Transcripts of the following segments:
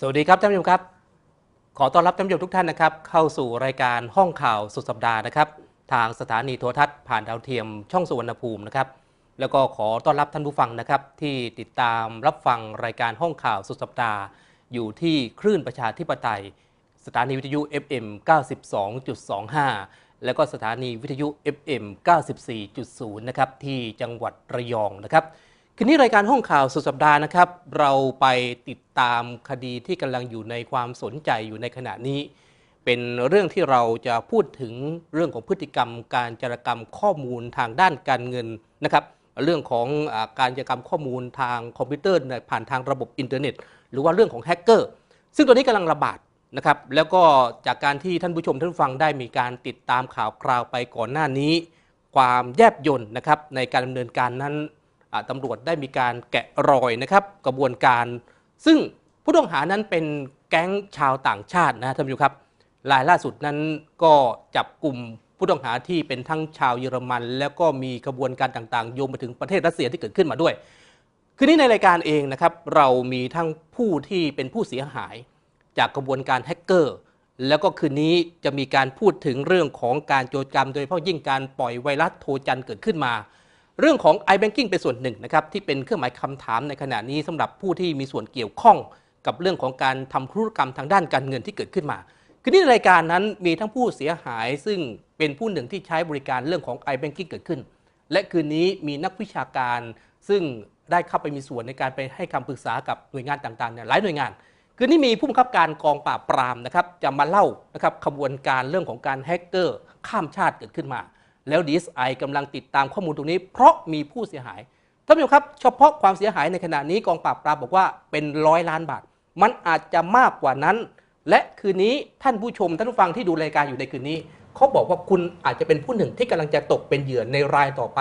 สวัสดีครับท่านผู้ชมครับ ขอต้อนรับท่านผู้ชมทุกท่านนะครับ เข้าสู่รายการห้องข่าวสุดสัปดาห์นะครับ ทางสถานีโทรทัศน์ผ่านดาวเทียมช่องสุวรรณภูมินะครับ แล้วก็ขอต้อนรับท่านผู้ฟังนะครับ ที่ติดตามรับฟังรายการห้องข่าวสุดสัปดาห์ อยู่ที่คลื่นประชาธิปไตย สถานีวิทยุ FM 92.25 แล้วก็สถานีวิทยุ FM 94.0 นะครับที่จังหวัดระยองนะครับ คืนนี้รายการห้องข่าวสุดสัปดาห์นะครับ เราไปติดตามคดีที่กำลังอยู่ในความสนใจอยู่ในขณะนี้ เป็นเรื่องที่เราจะพูดถึงเรื่องของพฤติกรรม การจารกรรมข้อมูลทางด้านการเงินนะครับ เรื่องของอการจารกรรมข้อมูลทางคอมพิวเตอร์ผ่านทางระบบอินเทอร์เน็ต หรือว่าเรื่องของแฮกเกอร์ซึ่งตัวนี้กำลังระบาดนะครับแล้วก็จากการที่ท่านผู้ชมท่านผู้ฟังได้มีการติดตามข่าวคราวไปก่อนหน้านี้ ความแยบยลนะครับในการดำเนินการนั้น ตำรวจได้มีการแกะรอยนะครับกระบวนการ ซึ่งผู้ต้องหานั้นเป็นแก๊งชาวต่างชาตินะท่านผู้ชมครับรายล่าสุดนั้นก็จับกลุ่มผู้ต้องหาที่เป็นทั้งชาวเยอรมัน แล้วก็มีกระบวนการต่างๆ โยงมาถึงประเทศรัสเซียที่เกิดขึ้นมาด้วย คืนนี้ในรายการเองนะครับเรามีทั้งผู้ที่เป็นผู้เสียหาย จากกระบวนการแฮกเกอร์ แล้วก็คืนนี้จะมีการพูดถึงเรื่องของการโจรกรรม โดยเฉพาะยิ่งการปล่อยไวรัสโทรจันเกิดขึ้นมา เรื่องของ iBanking เป็นส่วนหนึ่งนะครับที่เป็นเครื่องหมายคำถามในขณะนี้สำหรับผู้ที่มีส่วนเกี่ยวข้องกับเรื่องของการทำธุรกรรมทางด้านการเงินที่เกิดขึ้นมา คือที่รายการนั้นมีทั้งผู้เสียหาย ซึ่งเป็นผู้หนึ่งที่ใช้บริการเรื่องของ iBanking เกิดขึ้น และคืนนี้มีนักวิชาการ ซึ่งได้เข้าไปมีส่วนในการไปให้คำปรึกษากับหน่วยงานต่างๆเนี่ยหลายหน่วยงาน คืนนี้มีผู้บังคับการกองปราบปรามนะครับจะมาเล่านะครับขบวนการเรื่องของการแฮกเกอร์ข้ามชาติเกิดขึ้นมา แล้ว DSI กำลังติดตามข้อมูลตรงนี้ เพราะมีผู้เสียหายท่านผู้ชมครับเฉพาะความเสียหายในขณะนี้กองปราบปรามบอกว่าเป็นร้อยล้านบาท มันอาจจะมากกว่านั้น และคืนนี้ท่านผู้ชมท่านผู้ฟังที่ดูรายการอยู่ในคืนนี้เขาบอกว่าคุณอาจจะเป็นผู้หนึ่งที่กำลังจะตกเป็นเหยื่อในรายต่อไป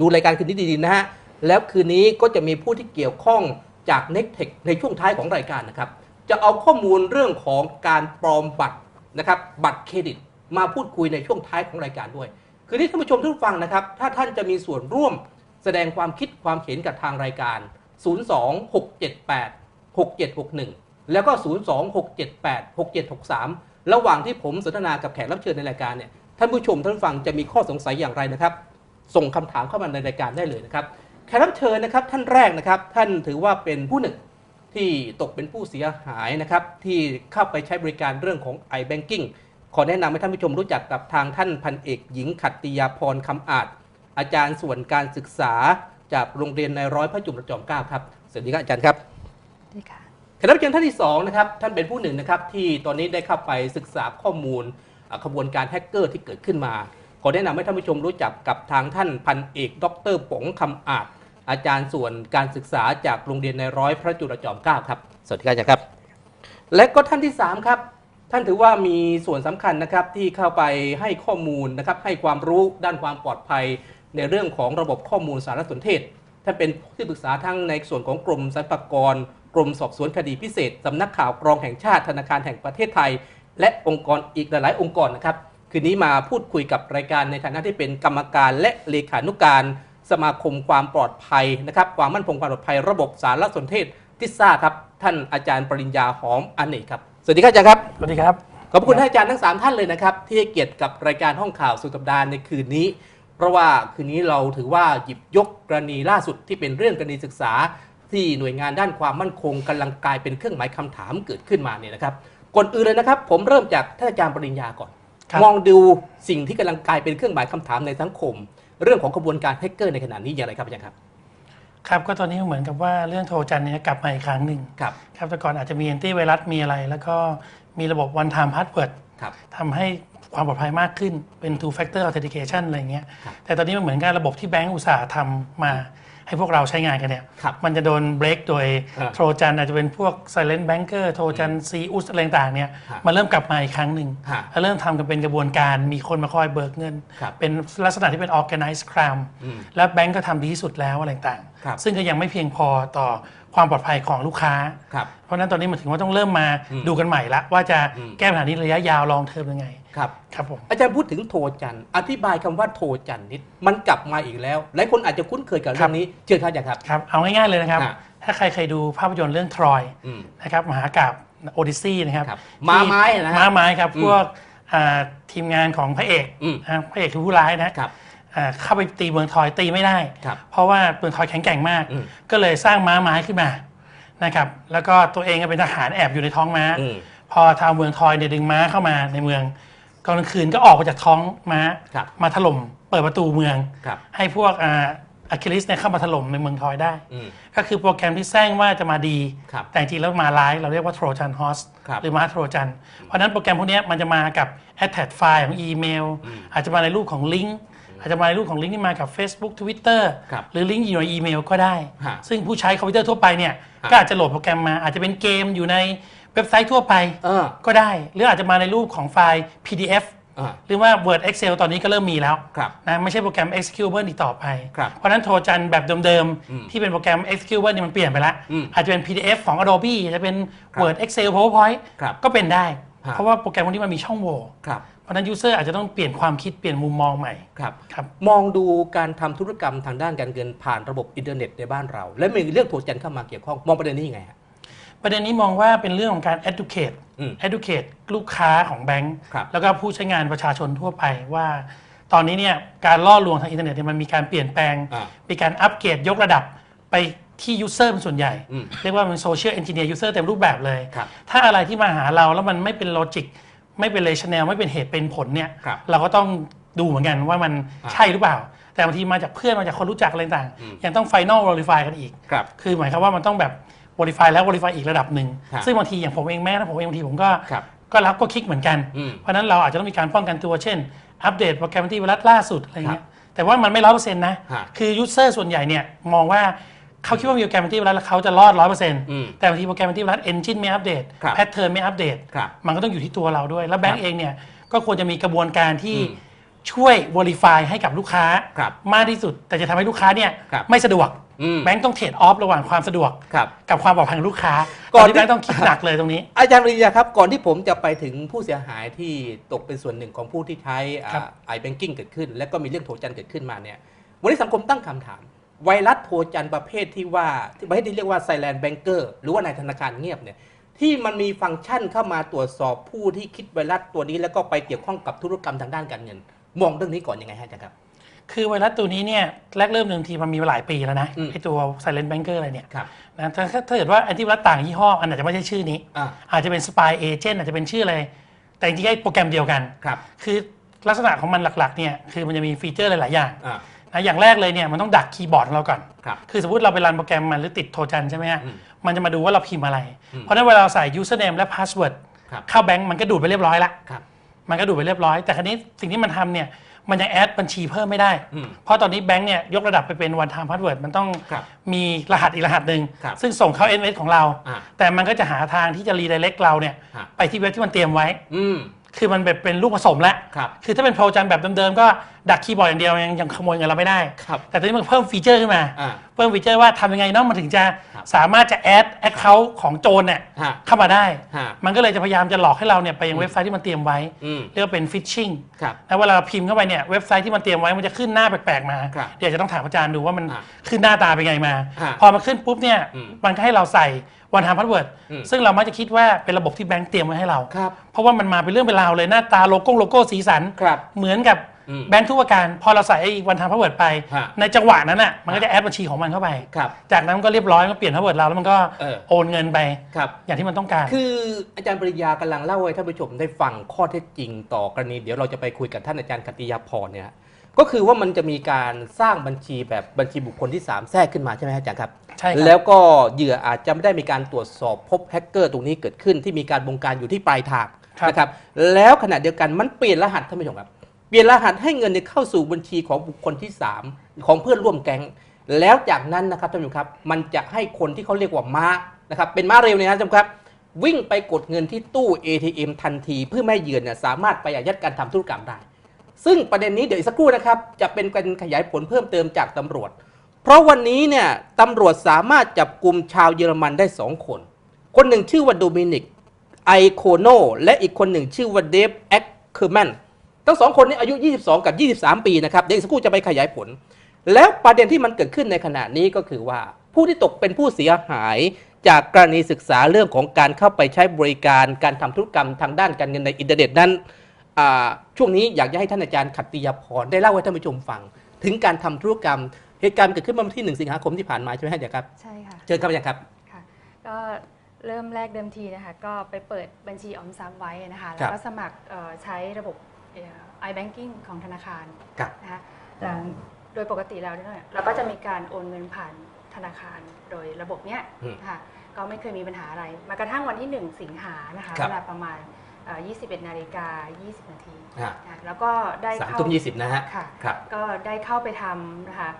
ดูรายการคืนนี้ดีๆนะฮะแล้วคืนนี้ก็จะมีผู้ที่เกี่ยวข้องจาก n e c t e c h ในช่วงท้ายของรายการนะครับจะเอาข้อมูลเรื่องของการปลอมบัตรนะครับบัตรเครดิต มาพูดคุยในช่วงท้ายของรายการด้วย คือที่ท่านผู้ชมท่านฟังนะครับ ถ้าท่านจะมีส่วนร่วมแสดงความคิดความเห็นกับทางรายการ 026786761 แล้วก็ 026786763 ระหว่างที่ผมสนทนากับแขกรับเชิญในรายการเนี่ยท่านผู้ชมท่านฟังจะมีข้อสงสัยอย่างไรนะครับ ส่งคำถามเข้ามาในรายการได้เลยนะครับแขกรับเชิญนะครับท่านแรกนะครับ ท่านถือว่าเป็นผู้หนึ่งที่ตกเป็นผู้เสียหายนะครับที่เข้าไปใช้บริการเรื่องของ iBanking ขอแนะนำให้ท่านผู้ชมรู้จักกับทางท่านพันเอกหญิงขัตติยาพรคำอาจ อาจารย์ส่วนการศึกษาจากโรงเรียนในร้อยพระจุลจอมเกล้าครับสวัสดีครับอาจารย์ครับได้ค่ะแขกรับเชิญท่านที่สองนะครับท่านเป็นผู้หนึ่งนะครับที่ตอนนี้ได้เข้าไปศึกษาข้อมูลอ่าขบวนการแฮกเกอร์ที่เกิดขึ้นมา ขอแนะนำให้ท่านผู้ชมรู้จักกับทางท่านพันเอก ดรป๋องคำอาจ อาจารย์ส่วนการศึกษาจากโรงเรียนในร้อยพระจุลจอมเกล้าครับ สวัสดีครับอาจารย์ครับ และก็ท่านที่3ครับ ท่านถือว่ามีส่วนสำคัญนะครับที่เข้าไปให้ข้อมูลนะครับให้ความรู้ด้านความปลอดภัย ในเรื่องของระบบข้อมูลสารสนเทศท่านเป็นที่ปรึกษาทั้งในส่วนของกรมสรรพากรกรมสอบสวนคดีพิเศษสำนักข่าวกรองแห่งชาติธนาคารแห่งประเทศไทย และองค์กรอีกหลาย ๆ องค์กรนะครับคืนนี้มาพูดคุยกับรายการในฐานะที่เป็นกรรมการและเลขานุการ สมาคมความปลอดภัยนะครับความมั่นคงความปลอดภัย ระบบสารสนเทศทิซ่าครับท่านอาจารย์ปริญญาหอมอเนกครับ สวัสดีครับอาจารย์ครับ สวัสดีครับ ขอบคุณท่านอาจารย์ทั้ง 3 ท่านเลยนะครับ ที่ให้เกียรติกับรายการห้องข่าวสุดสัปดาห์ในคืนนี้ เพราะว่าคืนนี้เราถือว่าหยิบยกกรณีล่าสุดที่เป็นเรื่องกรณีศึกษา ที่หน่วยงานด้านความมั่นคงกำลังกลายเป็นเครื่องหมายคำถามเกิดขึ้นมาเนี่ยนะครับก่อนอื่นเลยนะครับ ผมเริ่มจากท่านอาจารย์ปริญญาก่อน ครับ มองดูสิ่งที่กำลังกลายเป็นเครื่องหมายคำถามในสังคม เรื่องของกระบวนการแฮกเกอร์ในขณะนี้อย่างไรครับอาจารย์ครับ ครับก็ตอนนี้เหมือนกับว่าเรื่องโทรจันทร์เนี่ยกลับมาอีกครั้งหนึ่งครับครับแต่ก่อนอาจจะมีแอนตี้ไวรัสมีอะไร แล้วก็มีระบบ one time password ครับทำให้ความปลอดภัยมากขึ้นเป็น two factor authentication อะไรเงี้ยครับแต่ตอนนี้มันเหมือนกับระบบที่แบงก์อุตสาห์ทำมา ให้พวกเราใช้งานกันเนี่ยครับมันจะโดนเบรกโดยอ่าโทรจันทร์อาจจะเป็นพวก silent banker โทรจันทร์ซีอุสอะไรต่างๆเนี่ยฮะมันเริ่มกลับมาอีกครั้งหนึ่งฮะแล้วเริ่มทำกันเป็นกระบวนการมีคนมาคอยเบิกเงินครับเป็นลักษณะที่เป็น organized crime อืมและแบงก์ก็ทำดีที่สุดแล้วอะไรต่างครับๆซึ่งก็ยังไม่เพียงพอต่อ ความปลอดภัยของลูกค้า ครับ เพราะฉะนั้นตอนนี้มันถึงว่าต้องเริ่มมาอืมดูกันใหม่ละว่าจะอืม แก้ปัญหานี้ระยะยาวลองเทอมยังไง ครับ ครับผม อาจารย์พูดถึงโทรจันทร์อธิบายคำว่าโทรจันทร์นิด มันกลับมาอีกแล้วหลายคนอาจจะคุ้นเคยกับเรื่องนี้เชิญครับอาจารย์ครับ ครับ เอาง่ายๆเลยนะครับ ฮะ ถ้าใครเคยดูภาพยนตร์เรื่องทรอยอืม นะครับมหากาบโอดิซีนะครับครับม้าไม้นะฮะม้าไม้ครับ อืมพวกอ่าทีมงานของพระเอกอืม นะพระเอกคือผู้ร้ายนะครับอ่า เข้าไปตีเมืองทอยตีไม่ได้ครับเพราะว่าเมืองทอยแข็งแกร่งมากอืมก็เลยสร้างม้าไม้ขึ้นมานะครับแล้วก็ตัวเองก็เป็นทหารแอบอยู่ในท้องม้าอืมพอทางเมืองทอยเนี่ยดึงม้าเข้ามาในเมืองกลางคืนก็ออกมาจากท้องม้าครับมาถล่มเปิดประตูเมืองครับให้พวกอ่าอะคิลิสเนี่ยเข้ามาถล่มในเมืองทอยได้อืมก็คือโปรแกรมที่แซงว่าจะมาดีครับแต่จริงๆแล้วมาร้าย เราเรียกว่า Trojan Horse ครับหรือม้าโทรจัน เพราะฉะนั้นโปรแกรมพวกเนี้ยมันจะมากับ attach file ของอีเมล อาจจะมาในรูปของลิงก์อา จจะมาในรูปของลิงก์ที่มากับ Facebook Twitter ครับหรือลิงก์อยู่ในอีเมลก็ได้ ฮะซึ่งผู้ใช้คอมพิวเตอร์ทั่วไปเนี่ยฮะ ก็อาจจะโหลดโปรแกรมมา อาจจะเป็นเกมอยู่ในเว็บไซต์ทั่วไปเออก็ได้ หรืออาจจะมาในรูปของไฟล์ PDF อ่าหรือว่า Word Excel ตอนนี้ก็เริ่มมีแล้วครับ นะไม่ใช่โปรแกรม executable อีกต่อไป ครับเพราะฉะนั้นโทรจันแบบเดิมอืมๆ ที่เป็นโปรแกรม executable เนี่ยมันเปลี่ยนไปแล้ว อืมอาจจะเป็น PDF ของ Adobe อาจจะเป็น ครับ Word Excel PowerPoint ครับ ก็เป็นได้ฮะ เพราะว่าโปรแกรมพวกนี้มันมีช่องโหว่ครับเพราะฉะนั้น user อาจจะต้องเปลี่ยนความคิดเปลี่ยนมุมมองใหม่ครับครับ มองดูการทำธุรกรรมทางด้านการเงินผ่านระบบอินเทอร์เน็ตในบ้านเรา และมีเรื่องโทรจันเข้ามาเกี่ยวข้องมองประเด็นนี้ยังไงฮะประเด็นนี้มองว่าเป็นเรื่องของการ educate อืม educate ลูกค้าของแบงก์ครับแล้วก็ผู้ใช้งานประชาชนทั่วไปว่า ตอนนี้เนี่ยการล่อลวงทางอินเทอร์เน็ตเนี่ยมันมีการเปลี่ยนแปลงอ่ามีการอัปเกรดยกระดับไป ที่ยูเซอร์เป็นส่วนใหญ่อืมเรียกว่าเป็นโซเชียลเอนจิเนียร์ยูเซอร์เต็มรูปแบบเลยครับถ้าอะไรที่มาหาเราแล้วมันไม่เป็นโลจิกไม่เป็นเลชแนลไม่เป็นเหตุเป็นผลเนี่ยครับเราก็ต้องดูเหมือนกันว่ามันอ่าใช่หรือเปล่า แต่บางทีมาจากเพื่อนมาจากคนรู้จักอะไรต่างอืมยังต้อง Final Verify กันอีกครับคือหมายความว่ามันต้องแบบ Verify แล้ว Verify อีกระดับหนึ่งครับซึ่งบางทีอย่างผมเองแม้นะผมเองบางทีผมก็ครับก็รับก็คลิกเหมือนกันอืมเพราะฉะนั้นเราอาจจะต้องมีการป้องกันตัวเช่น อัปเดตโปรแกรมที่ไวรัสล่าสุดอะไรเงี้ยแต่ว่ามันไม่ร้อยเปอร์เซ็นต์นะฮะคือยูเซอร์ส่วนใหญ่เนี่ยมองว่า เขาคิดว่ามีโปรแกรมที่ไวรัสแล้วเขาจะรอดร้อยเปอร์เซ็นต์อืมแต่บางทีโปรแกรมที่ไวรัสเอนจินไม่อัปเดตครับแพทเทิร์นไม่อัปเดตครับมันก็ต้องอยู่ที่ตัวเราด้วย แล้วแบงครัก์บเองเนี่ยก็ควรจะมีกระบวนการที่อืมช่วย Verify ให้กับลูกค้าครับมากที่สุด แต่จะทำให้ลูกค้าเนี่ยครับไม่สะดวกอืมแบงก์ต้องเทรดออฟระหว่างความสะดวกครับกับความปลอดภัยของลูกค้า ก่อนที่ที่แบงก์ต้องคิดหนักเลยตรงนี้ อาจารย์ปริญญาครับ ก่อนที่ผมจะไปถึงผู้เสียหายที่ตกเป็นส่วนหนึ่งของผู้ที่ใช้ครับไอแบงกิ้งเกิดขึ้น และก็มีเรื่องโทรจันทร์เกิดขึ้นมาเนี่ยวันนี้สังคมตั้งคำถาม ไวรัสโทรจันทร์ประเภทที่ว่าที่ประเภทที่เรียกว่าไซแลนแบงเกอร์หรือว่าในธนาคารเงียบเนี่ยที่มันมีฟังก์ชันเข้ามาตรวจสอบผู้ที่คิดไวรัสตัวนี้แล้วก็ไปเกี่ยวข้องกับธุรกรรมทางด้านการเงิน มองเรื่องนี้ก่อนยังไงฮะอาจารย์ครับ คือไวรัสตัวนี้เนี่ยแรกเริ่มเดิมทีมันมีมาหลายปีแล้วนะอืมไอตัว Silent Banker อะไรเนี่ยครับนะถ้าถ้าเกิดว่าแอนตี้ไวรัสต่างยี่ห้ออันอาจจะไม่ใช่ชื่อนี้ อ่า อาจจะเป็น Spy Agent อาจจะเป็นชื่ออะไร แต่จริงๆไอ้โปรแกรมเดียวกัน ครับ คือลักษณะของมันหลักๆเนี่ยคือมันจะมีฟีเจอร์หลายๆอย่าง อ่า นะอย่างแรกเลยเนี่ยมันต้องดักคีย์บอร์ดของเราก่อน ครับคือสมมติเราไปรันโปรแกรมมันหรือติดโทรจันทร์ใช่ไหมฮะอืม มันจะมาดูว่าเราพิมพ์อะไร อืมเพราะฉะนั้นเวลาเราใส่ username และ password ครับ เข้าแบงก์มันก็ดูดไปเรียบร้อยละ ครับ มันก็ดูดไปเรียบร้อย แต่ครั้นี้สิ่งที่มันทำเนี่ยมันยังแอดบัญชีเพิ่มไม่ได้ อืม เพราะตอนนี้แบงก์เนี่ยยกระดับไปเป็น one time password มันต้องครับมีรหัสอีกรหัสหนึ่งครับซึ่งส่งเข้า SMS ของเรา อ่าแต่มันก็จะหาทางที่จะ redirect เราเนี่ยฮะ ไปที่เว็บที่มันเตรียมไว้ อืม คือมันแบบเป็นลูกผสมแล้วครับ คือถ้าเป็นโปรจันแบบเดิมๆก็ดักคีย์บอร์ดอย่างเดียวยังยังขโมยเงินเราไม่ได้ ครับแต่ตอนนี้มันเพิ่มฟีเจอร์ขึ้นมา อ่าเพิ่มฟีเจอร์ว่าทำยังไงเนาะมันถึงจะครับสามารถจะแอดแอคเคาท์ของโจรเนี่ยฮะ เข้ามาได้ ฮะมันก็เลยจะพยายามจะหลอกให้เราเนี่ยไปยังเว็บไซต์ที่มันเตรียมไว้ อืมเรียกว่าเป็นฟิชชิง ครับ แล้วเวลาเราพิมพ์เข้าไปเนี่ยเว็บไซต์ที่มันเตรียมไว้มันจะขึ้นหน้าแปลกๆมา ครับเดี๋ยวจะต้องถามอาจารย์ดูว่ามันอะขึ้นหน้าตาเป็นไงมาฮะพอมาขึ้นปุ๊บเนี่ยอืมมันก็ให้เราใส่ วันทามพาสเวิร์ดอืมซึ่งเรามักจะคิดว่าเป็นระบบที่แบงก์เตรียมไว้ให้เราครับเพราะว่ามันมาเป็นเรื่องเป็นราวเลยหน้าตาโลโก้โลโก้สีสันครับเหมือนกับอืมแบงค์ทุกประการ พอเราใส่ไอ้วันทามพาสเวิร์ดไปฮะในจังหวะนั้นอะมันก็จะแอดบัญชีของมันเข้าไปครับจากนั้นก็เรียบร้อยก็เปลี่ยนพาสเวิร์ดเราแล้วมันก็เออโอนเงินไปครับอย่างที่มันต้องการ คืออาจารย์ปริญญากำลังเล่าให้ท่านผู้ชมได้ฟังข้อเท็จจริงต่อกรณี เดี๋ยวเราจะไปคุยกับท่านอาจารย์กติยาพรเนี่ย ก็คือว่ามันจะมีการสร้างบัญชีแบบบัญชีบุคคลที่ 3 แทรกขึ้นมาใช่ไหมอาจารย์ครับ ใช่ครับ แล้วก็เหยื่ออาจจะไม่ได้มีการตรวจสอบพบแฮกเกอร์ตรงนี้เกิดขึ้นที่มีการบงการอยู่ที่ปลายทางครับนะครับ แล้วขณะเดียวกันมันเปลี่ยนรหัสท่านผู้ชมครับ เปลี่ยนรหัสให้เงินเนี่ยเข้าสู่บัญชีของบุคคลที่ 3 ของเพื่อนร่วมแก๊ง แล้วจากนั้นนะครับท่านผู้ชมครับ มันจะให้คนที่เขาเรียกว่าม้านะครับ เป็นม้าเร็วเนี่ยนะท่านผู้ชมครับ วิ่งไปกดเงินที่ตู้ ATM ทันที เพื่อไม่ให้เหยื่อเนี่ยสามารถไปอายัดการทำธุรกรรมได้ ซึ่งประเด็นนี้เดี๋ยวอีกสักครู่นะครับจะเป็นการขยายผลเพิ่มเติมจากตำรวจ เพราะวันนี้เนี่ยตำรวจสามารถจับกลุ่มชาวเยอรมันได้2คน คนหนึ่งชื่อว่าโดมินิกไอโคโนและอีกคนหนึ่งชื่อว่าเดฟแอคเคอร์แมนทั้งสองคนนี้อายุ 22 กับ 23 ปีนะครับเดี๋ยวอีกสักครู่จะไปขยายผล แล้วประเด็นที่มันเกิดขึ้นในขณะนี้ก็คือว่า ผู้ที่ตกเป็นผู้เสียหายจากกรณีศึกษาเรื่องของการเข้าไปใช้บริการการทำธุรกรรมทางด้านการเงินในอินเทอร์เน็ตนั้น ช่วงนี้อยากจะให้ท่านอาจารย์ขัตติยาพรได้เล่าให้ท่านผู้ชมฟัง ถึงการทำธุรกรรมเหตุการณ์เกิดขึ้นเมื่อวันที่ 1 สิงหาคมที่ผ่านมาใช่ไหมฮะอาจารย์ครับใช่ค่ะเชิญครับอาจารย์ครับค่ะก็เริ่มแรกเดิมทีนะคะก็ไปเปิดบัญชีออมทรัพย์ไว้นะคะครัแล้บวก็สมัครเอ่อใช้ระบบเอ่อ i-banking ของธนาคารครับนะคะหลังโดยปกติแล้วเนี่ยเราก็จะมีการโอนเงินผ่านธนาคารโดยระบบเนี้ยอืมค่ะก็ไม่เคยมีปัญหาอะไรมากระทั่งวันที่ 1 สิงหานะคะครับเวลาประมาณ เอ่อ21นาฬิกา20 นาทีฮะนะแล้วก็ได้สามเข้าทุ่มยี่สิบนะฮะค่ะ ครับ ก็ได้เข้าไปทำนะคะ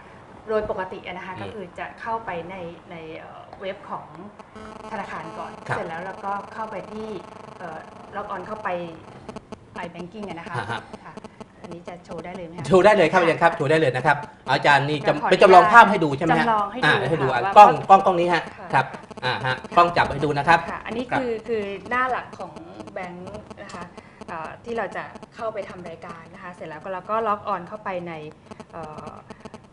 โดยปกติอะนะคะอืมก็คือจะเข้าไปในในเอ่อเว็บของธนาคารก่อน ครับเสร็จแล้วเราก็เข้าไปที่ล็อกออนเข้าไป i-banking อะนะคะอ่าฮะ ค่ะอันนี้จะโชว์ได้เลยไหมคะ โชว์ได้เลยครับอาจารย์ครับโชว์ได้เลยนะครับ อาจารย์นี่เดี๋ยวขอจำเป็นจำลองภาพให้ดูใช่ไหมฮะจำลองให้ดูอ่าให้ดูค่ะอะว่ากล้องกล้องกล้องนี้ฮะค่ะ ครับ อ่าฮะกล้องจับให้ดูนะครับ ค่ะ อันนี้ครับคือคือหน้าหลักของแบงค์นะคะเอ่อที่เราจะเข้าไปทำรายการนะคะ เสร็จแล้วก็เราก็ล็อกออนเข้าไปในเอ่อ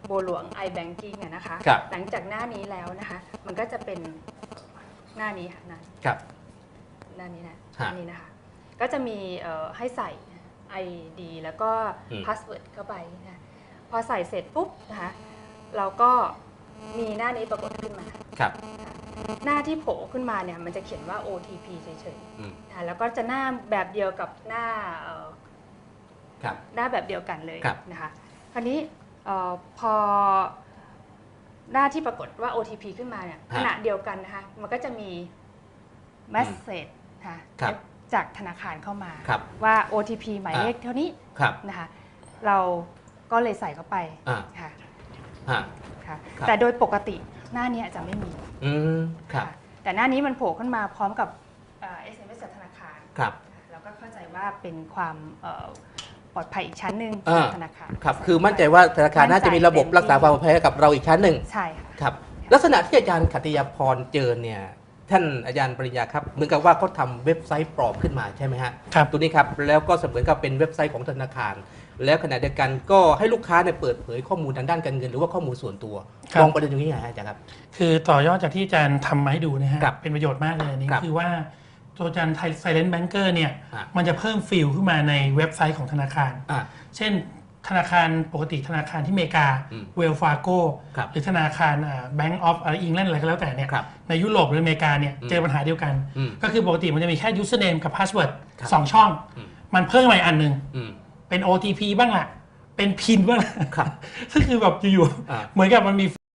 โบวหลวง i-banking อะนะคะ ครับ หลังจากหน้านี้แล้วนะคะ มันก็จะเป็นหน้านี้ค่ะหน้าครับ หน้านี้นะฮะหน้านี้นะคะ ก็จะมีเอ่อให้ใส่ ID แล้วก็ อืมพาสเวิร์ดเข้าไปนะพอใส่เสร็จปุ๊บนะคะ เราก็มีหน้านี้ปรากฏขึ้นมา ครับ หน้าที่โผล่ขึ้นมาเนี่ยมันจะเขียนว่า OTP เฉยอืมๆนะคะแล้วก็จะหน้าแบบเดียวกับหน้าเอ่อครับ หน้าแบบเดียวกันเลยครับ นะคะคราวนี้เอ่อพอหน้าที่ปรากฏว่า OTP ขึ้นมาเนี่ยขณะเดียวกันนะคะมันก็จะมี message นะคะครับ จากธนาคารเข้ามา ครับ ว่า OTP หมายเลขเท่านี้ครับนะคะเราก็เลยใส่เข้าไปอ่าค่ะฮะ ค่ะ ครับแต่โดยปกติ หน้าเนี้ยจะไม่มี อืมครับค่ะแต่หน้านี้มันโผล่ขึ้นมาพร้อมกับเอ่อ SMS จากธนาคารครับ เราก็เข้าใจว่าเป็นความเอ่อปลอดภัยอีกชั้นหนึ่งอ่าของธนาคาร ครับ คือมั่นใจว่าธนาคารน่าจะมีระบบรักษาความปลอดภัยให้กับเราอีกชั้นหนึ่งใช่ค่ะ ครับ ลักษณะที่อาจารย์ขัตติยาพรเจอเนี่ย ท่านอาจารย์ปริญญาครับเหมือนกับว่าเขาทำเว็บไซต์ปลอมขึ้นมาใช่ไหมฮะครับ ตัวนี้ครับแล้วก็เสมือนกับเป็นเว็บไซต์ของธนาคาร แล้วขณะเดียวกันก็ให้ลูกค้าเนี่ยเปิดเผยข้อมูลทางด้านการเงิน หรือว่าข้อมูลส่วนตัวครับ มองประเด็นตรงนี้ยังไงฮะอาจารย์ครับ คือต่อยอดจากที่อาจารย์ทำมาให้ดูนะฮะครับเป็นประโยชน์มากเลยอันนี้ครับคือว่าตัวอาจารย์ไทย Silent Banker เนี่ยอะมันจะเพิ่มฟิลขึ้นมาในเว็บไซต์ของธนาคาร อ่า เช่นธนาคารปกติธนาคารที่อเมริกาอืมเวลฟาโกครับหรือธนาคารแบงก์ออฟอะไรอิงแลนด์อะไรก็แล้วแต่เนี่ยครับในยุโรปหรืออเมริกาเนี่ยอืมเจอปัญหาเดียวกัน อืมก็คือปกติมันจะมีแค่ username กับ password ครับสองช่อง อืม มันเพิ่มมาอีกอันหนึ่ง อืม เป็น OTP บ้างล่ะ เป็นพินบ้างล่ะครับซึ่งคือแบบอยู่อ่าๆเหมือนกับมันมี